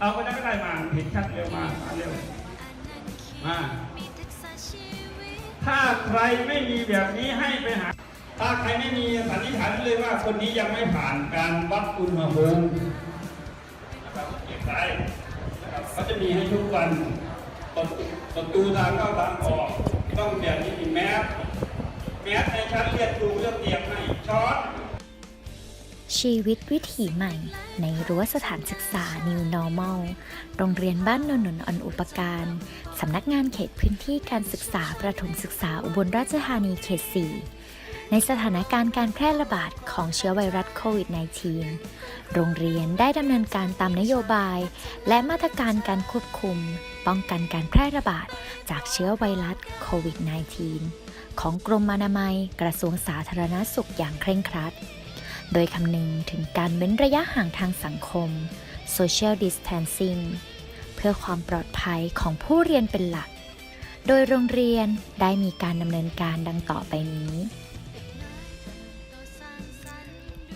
เอาก็ได้ก็ได้มาเห็นชัดเร็วมามาเร็วมาถ้าใครไม่มีแบบนี้ให้ไปหา ถ้าใครไม่มีสันนิษฐานเลยว่าคนนี้ยังไม่ผ่านการวัดอุณหภูมินะครับเก็บไปนะครับเขาจะมีให้ทุกวันประตูประตูทางเข้าทางออกต้องแบบนี้มีแมสแมสในชั้นเรียนครูเรื่องเตรียมให้ช้อน ชีวิตวิถีใหม่ ในรั้วสถานศึกษา New Normal โรงเรียนบ้านนนนอันอุปการสำนักงานเขตพื้นที่การศึกษาประถมศึกษาอุบลราชธานีเขต 4 ในสถานการณ์การแพร่ระบาดของเชื้อไวรัสโควิด -19 โรงเรียนได้ดำเนินการตามนโยบาย และมาตรการการควบคุม ป้องกันการแพร่ระบาดจากเชื้อไวรัสโควิด -19 ของกรมอนามัยกระทรวงสาธารณสุขอย่างเคร่งครัด โดยคำนึงถึงการเว้นระยะห่างทางสังคม social distancing เพื่อความปลอดภัยของผู้เรียนเป็นหลัก โดยโรงเรียนได้มีการดำเนินการดังต่อไปนี้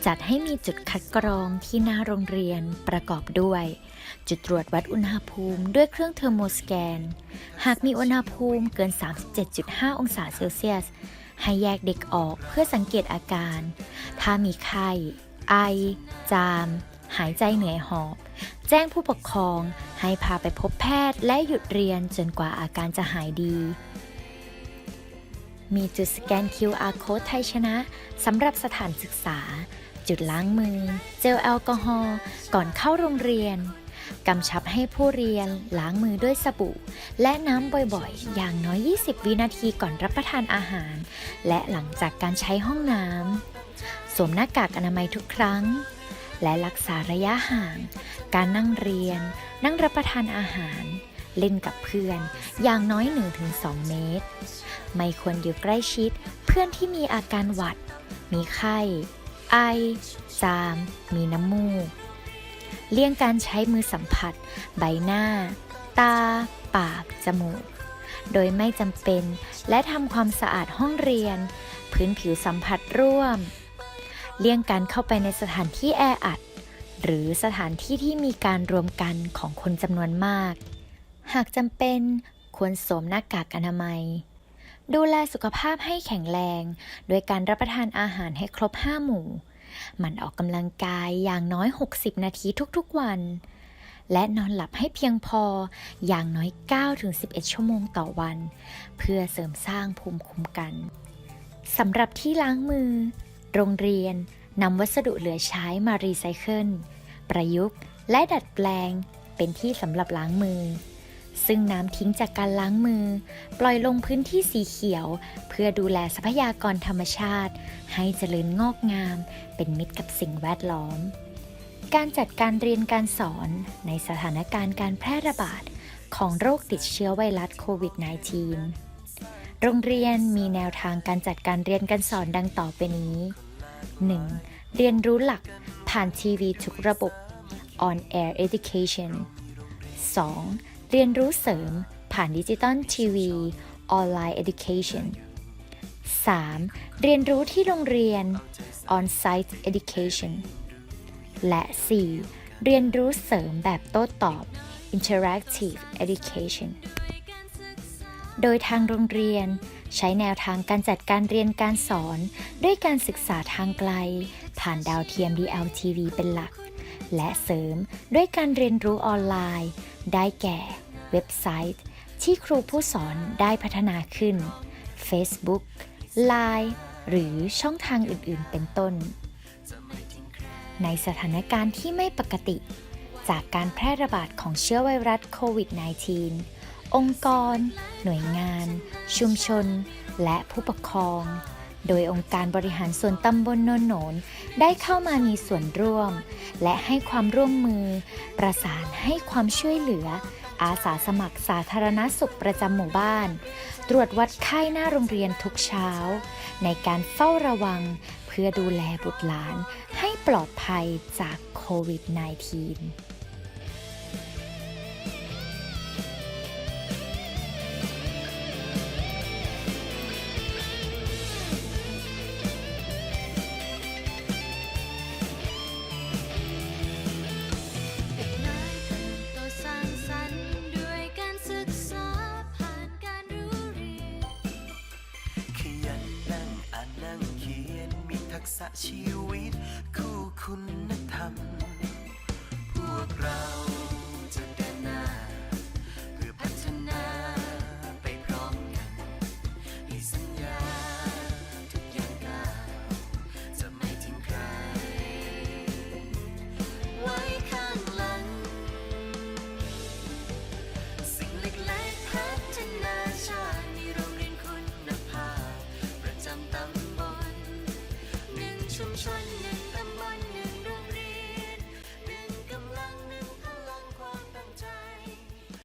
จัดให้มีจุดคัดกรองที่หน้าโรงเรียนประกอบด้วย จุดตรวจวัดอุณหภูมิด้วยเครื่องเทอร์โมสแกน หากมีอุณหภูมิเกิน 37.5 องศาเซลเซียส ให้แยกเด็กออกเพื่อสังเกตอาการ ถ้ามีไข้ ไอ จาม หายใจเหนื่อยหอบ แจ้งผู้ปกครองให้พาไปพบแพทย์และหยุดเรียนจนกว่าอาการจะหายดี มีจุดสแกน QR code ไทยชนะสำหรับสถานศึกษา จุดล้างมือ เจลแอลกอฮอล์ก่อนเข้าโรงเรียน กำชับให้ผู้เรียนล้างมือด้วยสบู่ และน้ำบ่อยๆ อย่างน้อย 20 วินาทีก่อนรับประทานอาหาร และหลังจากการใช้ห้องน้ำ สวมหน้ากากอนามัยทุกครั้ง และรักษาระยะห่าง การนั่งเรียน นั่งรับประทานอาหาร เล่นกับเพื่อน อย่างน้อย 1-2 เมตร ไม่ควรอยู่ใกล้ชิด เพื่อนที่มีอาการหวัด มีไข้ ไอ จาม มีน้ำมูก เลี่ยงการใช้มือสัมผัส ใบหน้า ตา ปาก จมูก โดยไม่จำเป็น และทำความสะอาดห้องเรียน พื้นผิวสัมผัสร่วม เลี่ยงการเข้าไปในสถานที่แออัด หรือสถานที่ที่มีการรวมกันของคนจำนวนมาก หากจำเป็นควรสวมหน้ากากอนามัย ดูแลสุขภาพให้แข็งแรง โดยการรับประทานอาหารให้ครบ5หมู่ นออกกำลังกายอย่างน้อย 60 นาทีทุกๆวัน และนอนหลับให้เพียงพออย่างน้อย 9-11 ชั่วโมงต่อวัน เพื่อเสริมสร้างภูมิคุ้มกันสำหรับที่ล้างมือ โรงเรียนนำวัสดุเหลือใช้มารีไซเคิลประยุกต์และดัดแปลงเป็นที่สำหรับล้างมือ ซึ่งน้ำทิ้งจากการล้างมือ ปล่อยลงพื้นที่สีเขียว เพื่อดูแลทรัพยากรธรรมชาติ ให้เจริญงอกงาม เป็นมิตรกับสิ่งแวดล้อม การจัดการเรียนการสอนในสถานการณ์การแพร่ระบาดของโรคติดเชื้อไวรัสโควิด -19 โรงเรียนมีแนวทางการจัดการเรียนการสอนดังต่อไปนี้ 1. เรียนรู้หลักผ่านทีวีทุกระบบ on air education 2. เรียนรู้เสริมผ่านดิจิตอลทีวี online education 3. เรียนรู้ที่โรงเรียน on site education และ 4. เรียนรู้เสริมแบบโต้ตอบ interactive education โดยทางโรงเรียนใช้แนวทางการจัดการเรียนการสอน ด้วยการศึกษาทางไกล ผ่านดาวเทียม DLTV เป็นหลัก และเสริมด้วยการเรียนรู้ออนไลน์ ได้แก่ เว็บไซต์ ที่ครูผู้สอนได้พัฒนาขึ้น Facebook Line หรือช่องทางอื่นๆ เป็นต้น ในสถานการณ์ที่ไม่ปกติ จากการแพร่ระบาดของเชื้อไวรัสโควิด -19 องค์กร หน่วยงาน ชุมชน และผู้ปกครอง โดยองค์การบริหารส่วนตำบลโนนโนนได้เข้ามามีส่วนร่วม และให้ความร่วมมือ ประสานให้ความช่วยเหลือ อาสาสมัครสาธารณสุขประจำหมู่บ้าน ตรวจวัดไข้หน้าโรงเรียนทุกเช้า ในการเฝ้าระวัง เพื่อดูแลบุตรหลานให้ปลอดภัยจากโควิด -19 กษะชีวิต คู่คุณธรรม พวกเรา